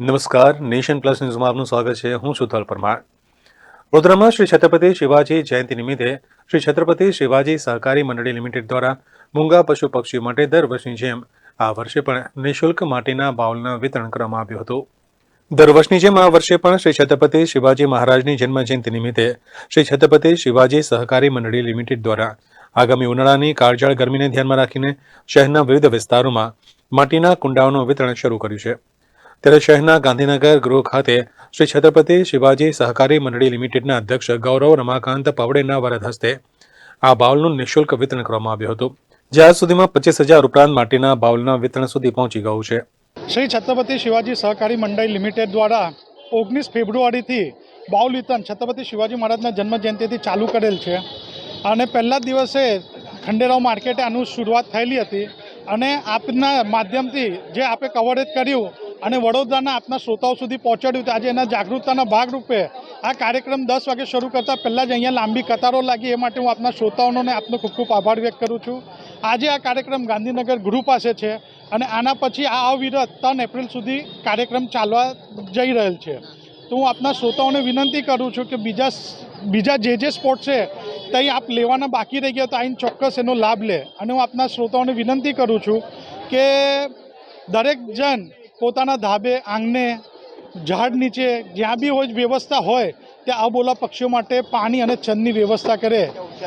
નમસ્કાર, nation plus ન્યૂઝમાં આપનું સ્વાગત છે. હું તલ પરમાર. વડોદરામાં શ્રી છત્રપતિ શિવાજી જયંતિ નિમિત્તે શ્રી છત્રપતિ શિવાજી સહકારી મંડળી લિમિટેડ દ્વારા મૂંગા પશુ પક્ષીઓ માટે દર વર્ષની જેમ આ વર્ષે પણ નિઃશુલ્ક માટીના બાઉલનું વિતરણ કરવામાં આવ્યું હતું. દર વર્ષની જેમ આ વર્ષે પણ શ્રી છત્રપતિ શિવાજી મહારાજની જન્મજયંતિ નિમિત્તે શ્રી છત્રપતિ શિવાજી સહકારી મંડળી લિમિટેડ દ્વારા આગામી ઉનાળાની કાળજાળ ગરમીને ધ્યાનમાં રાખીને શહેરના વિવિધ વિસ્તારોમાં માટીના કુંડાઓનું વિતરણ શરૂ કર્યું છે. ત્યારે શહેરના ગાંધીનગર ગૃહ ખાતે શ્રી છત્રપતિ શિવાજી સહકારી મંડળી લિમિટેડના અધ્યક્ષ ગૌરવ રમાકાંત પાવડેના વરદ હસ્તે આ બાઉલનું નિઃશુલ્ક વિતરણ કરવામાં આવ્યું હતું, જે આજ સુધીમાં પચીસ હજાર ઉપરાંત માટીના બાઉલના વિતરણ સુધી પહોંચી ગયું છે. શ્રી છત્રપતિ શિવાજી સહકારી મંડળ લિમિટેડ દ્વારા ઓગણીસ ફેબ્રુઆરીથી બાઉલ વિતરણ છત્રપતિ શિવાજી મહારાજના જન્મ જયંતિથી ચાલુ કરેલ છે અને પહેલા દિવસે ખંડેરાવ માર્કેટે આનું શરૂઆત થયેલી હતી અને આપના માધ્યમથી જે આપે કવરેજ કર્યું અને વડોદરાના આપના શ્રોતાઓ સુધી પહોંચાડ્યું આજે એના જાગૃતતાના ભાગરૂપે આ કાર્યક્રમ દસ વાગે શરૂ કરતાં પહેલાં જ અહીંયા લાંબી કતારો લાગી. એ માટે હું આપના શ્રોતાઓનો ને આપનો ખૂબ ખૂબ આભાર વ્યક્ત કરું છું. આજે આ કાર્યક્રમ ગાંધીનગર ગૃહ પાસે છે અને આના પછી આ અવિરત ત્રણ એપ્રિલ સુધી કાર્યક્રમ ચાલવા જઈ રહેલ છે. તો હું આપના શ્રોતાઓને વિનંતી કરું છું કે બીજા બીજા જે જે સ્પોર્ટ છે ત્યાં આપ લેવાના બાકી રહી ગયા તો આઈને ચોક્કસ એનો લાભ લે. અને હું આપના શ્રોતાઓને વિનંતી કરું છું કે દરેક જણ પોતાના ધાબે આંગણે ઝાડ નીચે જ્યાં બી હોય વ્યવસ્થા હોય ત્યાં અબોલા પક્ષીઓ માટે પાણી અને છંદની વ્યવસ્થા કરે.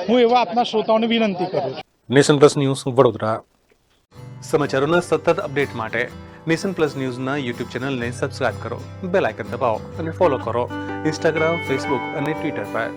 હું એવા આપના શ્રોતાઓને વિનંતી કરું છું. Nation plus news Vadodara. સમાચારોના સતત અપડેટ માટે નેશન પ્લસ ન્યૂઝના યુટ્યુબ ચેનલને સબસ્ક્રાઇબ કરો બેલ આઇકન દબાવો અને ફોલો કરો. ઇન્સ્ટાગ્રામ ફેસબુક અને ટ્વિટર પર.